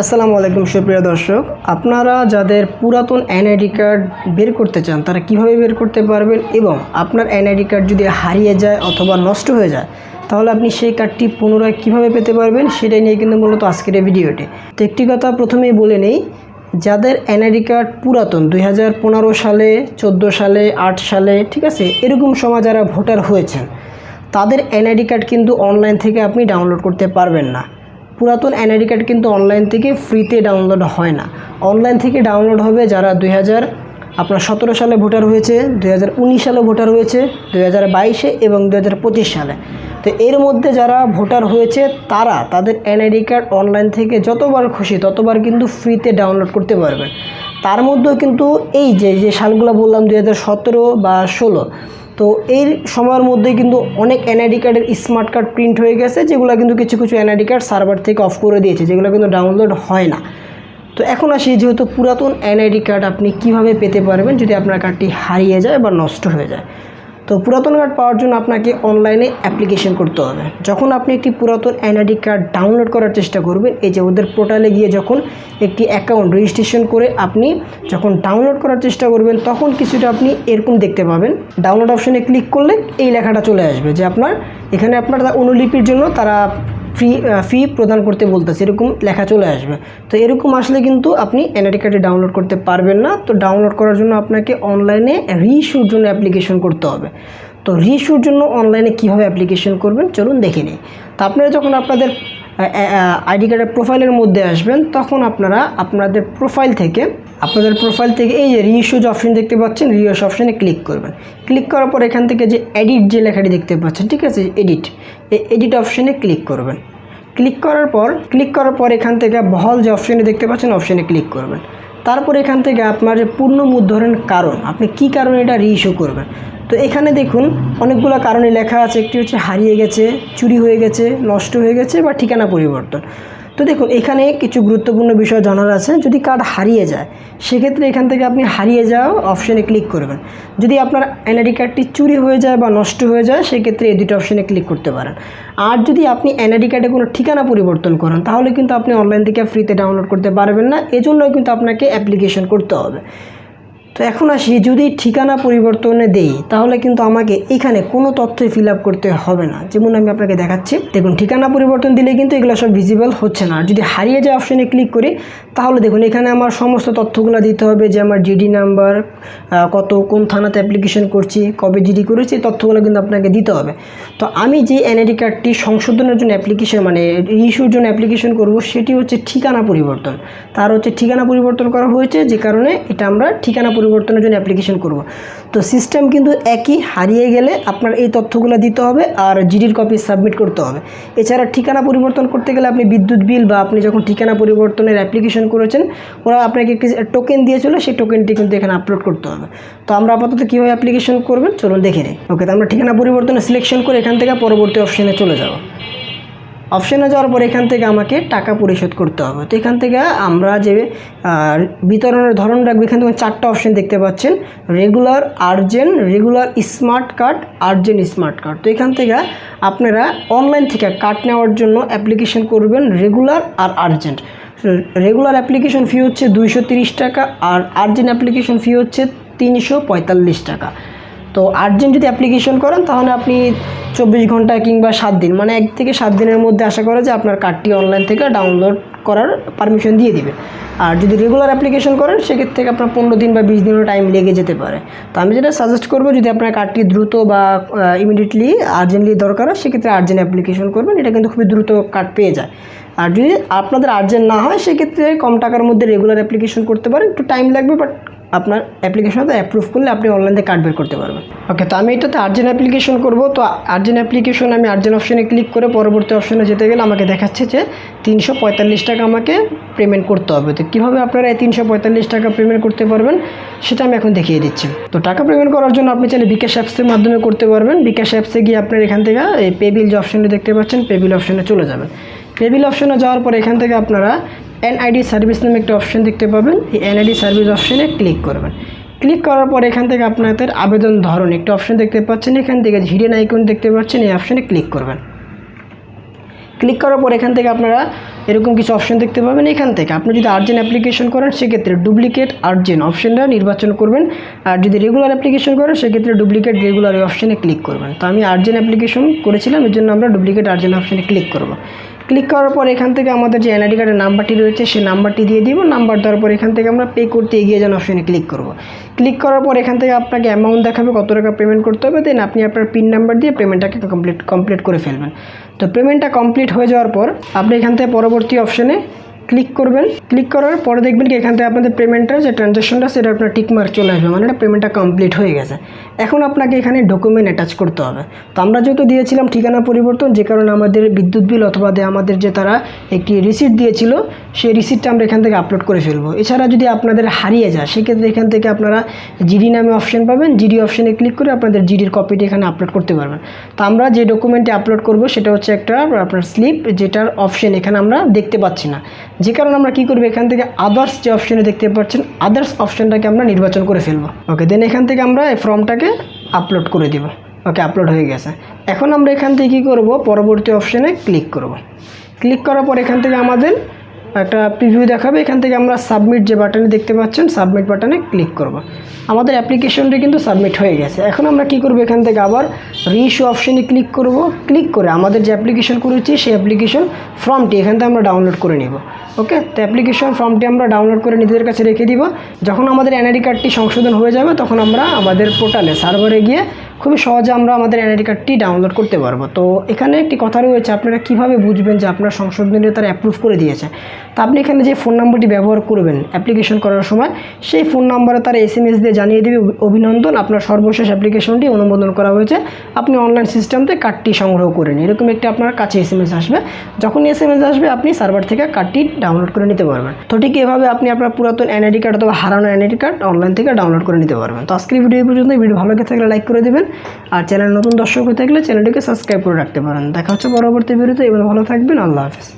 আসসালামু আলাইকুম, সুপ্রিয় দর্শক। আপনারা যাদের পুরাতন এনআইডি কার্ড বের করতে চান, তারা কীভাবে বের করতে পারবেন এবং আপনার এনআইডি কার্ড যদি হারিয়ে যায় অথবা নষ্ট হয়ে যায়, তাহলে আপনি সেই কার্ডটি পুনরায় কীভাবে পেতে পারবেন সেটাই নিয়ে কিন্তু মূলত আজকের এই ভিডিওটি। তো একটি কথা প্রথমেই বলে নেই, যাদের এনআইডি কার্ড পুরাতন, দুই হাজার পনেরো সালে, চোদ্দ সালে, আট সালে, ঠিক আছে, এরকম সময় যারা ভোটার হয়েছেন, তাদের এনআইডি কার্ড কিন্তু অনলাইন থেকে আপনি ডাউনলোড করতে পারবেন না। পুরাতন এনআইডি কার্ড কিন্তু অনলাইন থেকে ফ্রিতে ডাউনলোড হয় না। অনলাইন থেকে ডাউনলোড হবে যারা দুই হাজার, আপনার সতেরো সালে ভোটার হয়েছে, দুই হাজার উনিশ সালে ভোটার হয়েছে, দুই হাজার বাইশে এবং দুই হাজার পঁচিশ সালে। তো এর মধ্যে যারা ভোটার হয়েছে, তারা তাদের এনআইডি কার্ড অনলাইন থেকে যতবার খুশি ততবার কিন্তু ফ্রিতে ডাউনলোড করতে পারবেন তার মধ্যেও কিন্তু এই যে যে সালগুলো বললাম, দুই হাজার সতেরো বা ষোলো তো এই সময়ের মধ্যে কিন্তু অনেক এনআইডি কার্ডের স্মার্ট কার্ড প্রিন্ট হয়ে গেছে, যেগুলো কিন্তু কিছু কিছু এনআইডি কার্ড সার্ভার থেকে অফ করে দিয়েছে, যেগুলো কিন্তু ডাউনলোড হয় না। তো এখন আসি, যেহেতু পুরাতন এনআইডি কার্ড আপনি কীভাবে পেতে পারবেন যদি আপনার কার্ডটি হারিয়ে যায় বা নষ্ট হয়ে যায়। তো পুরাতন কার্ড পাওয়ার জন্য আপনাকে অনলাইনে অ্যাপ্লিকেশন করতে হবে। যখন আপনি একটি পুরাতন এনআইডি কার্ড ডাউনলোড করার চেষ্টা করবেন, এই যে ওদের পোর্টালে গিয়ে যখন একটি অ্যাকাউন্ট রেজিস্ট্রেশন করে আপনি যখন ডাউনলোড করার চেষ্টা করবেন, তখন কিছুটা আপনি এরকম দেখতে পাবেন। ডাউনলোড অপশনে ক্লিক করলে এই লেখাটা চলে আসবে যে আপনার, এখানে আপনার অনুলিপির জন্য তারা ফ্রি ফি প্রদান করতে বলতেছে, এরকম লেখা চলে আসবে। তো এরকম আসলে কিন্তু আপনি এনআইডি কার্ডে ডাউনলোড করতে পারবেন না। তো ডাউনলোড করার জন্য আপনাকে অনলাইনে রিইস্যুর জন্য অ্যাপ্লিকেশন করতে হবে। তো রিইস্যুর জন্য অনলাইনে কীভাবে অ্যাপ্লিকেশন করবেন? চলুন দেখে নিই। তো আপনারা যখন আপনাদের আইডি কার্ডের প্রোফাইলের মধ্যে আসবেন, তখন আপনারা আপনাদের প্রোফাইল থেকে আপনাদের প্রোফাইল থেকে এই যে রিইস্যু যে অপশন দেখতে পাচ্ছেন রিইস্য অপশনে ক্লিক করবেন। ক্লিক করার পর এখান থেকে যে এডিট যে লেখাটি দেখতে পাচ্ছেন, ঠিক আছে? এডিট এই এডিট অপশনে ক্লিক করবেন। ক্লিক করার পর ক্লিক করার পর এখান থেকে বহল যে অপশনে দেখতে পাচ্ছেন অপশনে ক্লিক করবেন। তারপর এখান থেকে আপনার যে পূর্ণ মুদ্রণের কারণ, আপনি কি কারণে এটা রিইস্যু করবেন? তো এখানে দেখুন, অনেকগুলো কারণে লেখা আছে, একটি হচ্ছে হারিয়ে গেছে, চুরি হয়ে গেছে, নষ্ট হয়ে গেছে বা ঠিকানা পরিবর্তন। তো দেখুন, এখানে কিছু গুরুত্বপূর্ণ বিষয় জানার আছে। যদি কার্ড হারিয়ে যায়, সেক্ষেত্রে এখান থেকে আপনি হারিয়ে যাওয়া অপশানে ক্লিক করবেন। যদি আপনার এনআইডি কার্ডটি চুরি হয়ে যায় বা নষ্ট হয়ে যায়, সেক্ষেত্রে এই দুটো অপশানে ক্লিক করতে পারেন। আর যদি আপনি এনআইডি কার্ডে কোনো ঠিকানা পরিবর্তন করেন, তাহলে কিন্তু আপনি অনলাইন থেকে ফ্রিতে ডাউনলোড করতে পারবেন না। এজন্যই কিন্তু আপনাকে অ্যাপ্লিকেশন করতে হবে। তো এখন আসি, যদি ঠিকানা পরিবর্তনে দেই, তাহলে কিন্তু আমাকে এখানে কোনো তথ্যই ফিল আপ করতে হবে না। যেমন আমি আপনাকে দেখাচ্ছি, দেখুন, ঠিকানা পরিবর্তন দিলে কিন্তু এগুলো সব ভিজিবল হচ্ছে না। আর যদি হারিয়ে যায় অপশনে ক্লিক করি, তাহলে দেখুন, এখানে আমার সমস্ত তথ্যগুলো দিতে হবে, যে আমার জিডি নাম্বার কত, কোন থানাতে অ্যাপ্লিকেশন করছি, কবে জিডি করেছি তথ্যগুলো কিন্তু আপনাকে দিতে হবে। তো আমি যে এনআইডি কার্ডটি সংশোধনের জন্য অ্যাপ্লিকেশন মানে ইস্যুর জন্য অ্যাপ্লিকেশন করব, সেটি হচ্ছে ঠিকানা পরিবর্তন। তার হচ্ছে ঠিকানা পরিবর্তন করা হয়েছে, যে কারণে এটা আমরা ঠিকানা পরিবর্তনের জন্য অ্যাপ্লিকেশন করব। তো সিস্টেম কিন্তু একই, হারিয়ে গেলে আপনার এই তথ্যগুলো দিতে হবে আর জিডির কপি সাবমিট করতে হবে। এছাড়া ঠিকানা পরিবর্তন করতে গেলে আপনি বিদ্যুৎ বিল বা আপনি যখন ঠিকানা পরিবর্তনের অ্যাপ্লিকেশন করেছেন, ওরা আপনাকে একটি টোকেন দিয়েছিল সেই টোকেনটি কিন্তু এখানে আপলোড করতে হবে। তো আমরা আপাতত কীভাবে অ্যাপ্লিকেশন করবেন? চলুন দেখে নিই। ওকে তো আমরা ঠিকানা পরিবর্তনে সিলেকশন করে এখান থেকে পরবর্তী অপশানে চলে যাব। অপশানে যাওয়ার পর এখান থেকে আমাকে টাকা পরিশোধ করতে হবে। তো এখান থেকে আমরা যে বিতরণের ধরন রাখব, এখান থেকে চারটা অপশান দেখতে পাচ্ছেন। Regular urgent regular smart card urgent smart card তো এখান থেকে আপনারা অনলাইন থেকে কার্ড নেওয়ার জন্য অ্যাপ্লিকেশন করবেন রেগুলার আর আর্জেন্ট রেগুলার অ্যাপ্লিকেশন ফি হচ্ছে দুইশো টাকা আর আর্জেন্ট অ্যাপ্লিকেশন ফি হচ্ছে তিনশো পঁয়তাল্লিশ টাকা। তো আর্জেন্ট যদি অ্যাপ্লিকেশন করেন, তাহলে আপনি চব্বিশ ঘণ্টা কিংবা সাত দিন মানে এক থেকে সাত দিনের মধ্যে আশা করা যে আপনার কার্ডটি অনলাইন থেকে ডাউনলোড করার পারমিশন দিয়ে দিবে। আর যদি রেগুলার অ্যাপ্লিকেশন করেন, সেক্ষেত্রে আপনার পনেরো দিন বা বিশ দিনও টাইম লেগে যেতে পারে। তো আমি যেটা সাজেস্ট করব, যদি আপনার কার্ডটি দ্রুত বা ইমিডিয়েটলি আর্জেন্টলি দরকার হয়, সেক্ষেত্রে আর্জেন্ট অ্যাপ্লিকেশন করবেন। এটা কিন্তু খুবই দ্রুত কার্ড পেয়ে যায়। আর যদি আপনাদের আর্জেন্ট না হয়, সেক্ষেত্রে কম টাকার মধ্যে রেগুলার অ্যাপ্লিকেশন করতে পারেন। একটু টাইম লাগবে বাট আপনার অ্যাপ্লিকেশনটা অ্যাপ্রুভ করলে আপনি অনলাইনে কার্ড বের করতে পারবেন। ওকে তো আমি এটাতে আর্জেন্ট অ্যাপ্লিকেশন করব। তো আর্জেন্ট অ্যাপ্লিকেশন আমি আর্জেন্ট অপশনে ক্লিক করে পরবর্তী অপশনে যেতে গেলে আমাকে দেখাচ্ছে যে তিনশো পঁয়তাল্লিশ টাকা আমাকে পেমেন্ট করতে হবে। তো কীভাবে আপনারা এই তিনশো পঁয়তাল্লিশ টাকা পেমেন্ট করতে পারবেন, সেটা আমি এখন দেখিয়ে দিচ্ছি। তো টাকা পেমেন্ট করার জন্য আপনি চাইলে বিকাশ অ্যাপসের মাধ্যমে করতে পারবেন। বিকাশ অ্যাপসে গিয়ে আপনার এখান থেকে এই পেবিল যে অপশনটি দেখতে পাচ্ছেন পেবিল অপশনে চলে যাবেন। পেবিল অপশনে যাওয়ার পর এখান থেকে আপনারা এনআইডি সার্ভিস নামে একটা অপশন দেখতে পাবেন। এই এনআইডি সার্ভিস অপশনে ক্লিক করবেন। ক্লিক করার পর এখান থেকে আপনাদের আবেদন ধরন একটা অপশন দেখতে পাচ্ছেন। এখান থেকে হিডেন আইকন দেখতে পাচ্ছেন, এই অপশনে ক্লিক করবেন। ক্লিক করার পর এখান থেকে আপনারা এরকম কিছু অপশন দেখতে পাবেন। এখান থেকে আপনি যদি আর্জেন্ট অ্যাপ্লিকেশন করেন, সেক্ষেত্রে ডুপ্লিকেট আর্জেন্ট অপশনটা নির্বাচন করবেন। আর যদি রেগুলার অ্যাপ্লিকেশন করেন, সেক্ষেত্রে ডুপ্লিকেট রেগুলার অপশনে ক্লিক করবেন। তো আমি আর্জেন্ট অ্যাপ্লিকেশন করেছিলাম, এর জন্য আমরা ডুপ্লিকেট আর্জেন্ট অপশনে ক্লিক করব। ক্লিক করার পর এখান থেকে আমাদের যে এনআইডি কার্ডের নাম্বারটি রয়েছে, সেই নাম্বারটি দিয়ে দিব। নাম্বার দেওয়ার পর এখান থেকে আমরা পে করতে এগিয়ে যান অপশানে ক্লিক করব। ক্লিক করার পর এখান থেকে আপনাকে অ্যামাউন্ট দেখাবে, কত টাকা পেমেন্ট করতে হবে। দেন আপনি আপনার পিন নাম্বার দিয়ে পেমেন্টটাকে কমপ্লিট কমপ্লিট করে ফেলবেন। তো পেমেন্টটা কমপ্লিট হয়ে যাওয়ার পর আপনি এখান থেকে পরবর্তী অপশনে ক্লিক করবেন। ক্লিক করার পরে দেখবেন কি, এখান থেকে আপনাদের পেমেন্টটা যে ট্রানজ্যাকশনটা সেটা আপনার টিকমার্ক চলে আসবে। মানে এটা পেমেন্টটা কমপ্লিট হয়ে গেছে। এখন আপনাকে এখানে ডকুমেন্ট অ্যাটাচ করতে হবে। তো আমরা যেহেতু দিয়েছিলাম ঠিকানা পরিবর্তন, যে কারণে আমাদের বিদ্যুৎ বিল অথবা আমাদের যে তারা একটি রিসিট দিয়েছিল, সেই রিসিটটা আমরা এখান থেকে আপলোড করে ফেলব। এছাড়া যদি আপনাদের হারিয়ে যায়, সেক্ষেত্রে এখান থেকে আপনারা জিডি নামে অপশন পাবেন। জিডি অপশনে ক্লিক করে আপনাদের জিডির কপিটি এখানে আপলোড করতে পারবেন। তো আমরা যে ডকুমেন্টটি আপলোড করব, সেটা হচ্ছে একটা আপনার স্লিপ যেটার অপশন এখানে আমরা দেখতে পাচ্ছি না। যে কারণে আমরা কী করব, এখান থেকে আদার্স যে অপশনে দেখতে পাচ্ছেন আদার্স অপশনটাকে আমরা নির্বাচন করে ফেলব। ওকে দেন এখান থেকে আমরা এই ফর্মটাকে আপলোড করে দেবো। ওকে আপলোড হয়ে গেছে। এখন আমরা এখান থেকে কী করব, পরবর্তী অপশানে ক্লিক করব। ক্লিক করার পর এখান থেকে আমাদের একটা প্রিভিউ দেখাবে। এখান থেকে আমরা সাবমিট যে বাটনে দেখতে পাচ্ছেন সাবমিট বাটনে ক্লিক করব। আমাদের অ্যাপ্লিকেশনটি কিন্তু সাবমিট হয়ে গেছে। এখন আমরা কি করব এখান থেকে আবার রিইস্যু অপশনে ক্লিক করব। ক্লিক করে আমাদের যে অ্যাপ্লিকেশন করেছি, সেই অ্যাপ্লিকেশন ফর্মটি এখান থেকে আমরা ডাউনলোড করে নিব। ওকে তো অ্যাপ্লিকেশন ফর্মটি আমরা ডাউনলোড করে নিজেদের কাছে রেখে দিব। যখন আমাদের এনআইডি কার্ডটি সংশোধন হয়ে যাবে, তখন আমরা আমাদের পোর্টালে সার্ভারে গিয়ে খুবই সহজে আমরা আমাদের এনআইডি কার্ডটি ডাউনলোড করতে পারব। তো এখানে একটি কথা রয়েছে, আপনারা কীভাবে বুঝবেন যে আপনার সংশোধনী তারা অ্যাপ্রুভ করে দিয়েছে? তো আপনি এখানে যে ফোন নাম্বারটি ব্যবহার করবেন অ্যাপ্লিকেশন করার সময়, সেই ফোন নাম্বারে তারা এস এম এস দিয়ে জানিয়ে দেবে। অভিনন্দন, আপনার সর্বশেষ অ্যাপ্লিকেশনটি অনুমোদন করা হয়েছে। আপনি অনলাইন সিস্টেমতে কার্ডটি সংগ্রহ করে নিন। এরকম একটি আপনার কাছে এস এম এস আসবে। যখন এস এম এস আসবে, আপনি সার্ভার থেকে কার্ডটি ডাউনলোড করে নিতে পারবেন। তো ঠিক এভাবে আপনি আপনার পুরাতন এনআইডি কার্ড অথবা হারানো এনআইডি কার্ড অনলাইন থেকে ডাউনলোড করে নিতে পারবেন। তো আজকের ভিডিও পর্যন্ত ভিডিও ভালো লেগে থাকলে লাইক করে দেবেন। আর চ্যানেল নতুন দর্শক হয়ে থাকলে চ্যানেলটিকে সাবস্ক্রাইব করে রাখতে পারেন। দেখা হচ্ছে পরবর্তী ভিডিওতে। এবার ভালো থাকবেন। আল্লাহ হাফিজ।